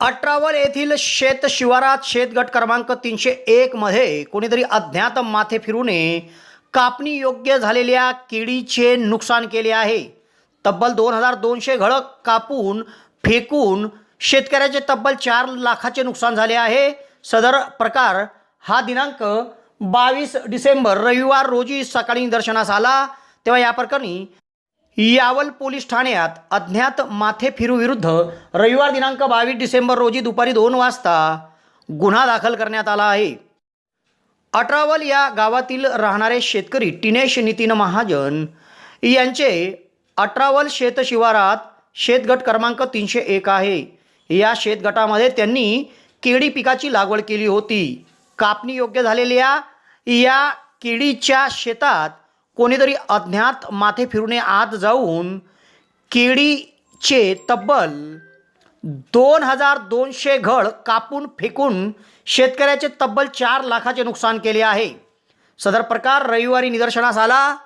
अठरावल येथील शेत शिवारात शेतगट क्रमांक तीनशे एकमध्ये कोणीतरी अज्ञात माथे फिरूने कापणी योग्य झालेल्या केळीचे नुकसान केले आहे. तब्बल दोन हजार दोनशे घळक कापून फेकून शेतकऱ्याचे तब्बल चार लाखाचे नुकसान झाले आहे. सदर प्रकार हा दिनांक बावीस डिसेंबर रविवार रोजी सकाळी निदर्शनास आला. तेव्हा या प्रकरणी यावल पोलीस ठाण्यात अज्ञात माथेफिरूविरुद्ध विरुद्ध रविवार दिनांक बावीस डिसेंबर रोजी दुपारी दोन वाजता गुन्हा दाखल करण्यात आला आहे. अठरावल या गावातील राहणारे शेतकरी टिनेश नितीन महाजन यांचे अठरावल शेतशिवारात शेतगट क्रमांक तीनशे एक आहे. या शेतगटामध्ये त्यांनी केळी पिकाची लागवड केली होती. कापणी योग्य झालेल्या या केळीच्या शेतात कोणीतरी अज्ञात माथे फिरूने आत जाऊन केळीचे तब्बल दोन हजार दोनशे घड कापून फेकून शेतकऱ्याचे तब्बल चार लाखाचे नुकसान केले आहे. सदर प्रकार रविवारी निदर्शनास आला.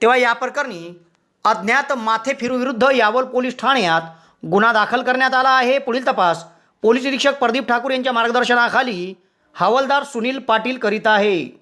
तेव्हा या प्रकरणी अज्ञात माथे विरुद्ध यावल पोलीस ठाण्यात गुन्हा दाखल करण्यात आला आहे. पुढील तपास पोलीस निरीक्षक प्रदीप ठाकूर यांच्या मार्गदर्शनाखाली हवालदार सुनील पाटील करीत आहे.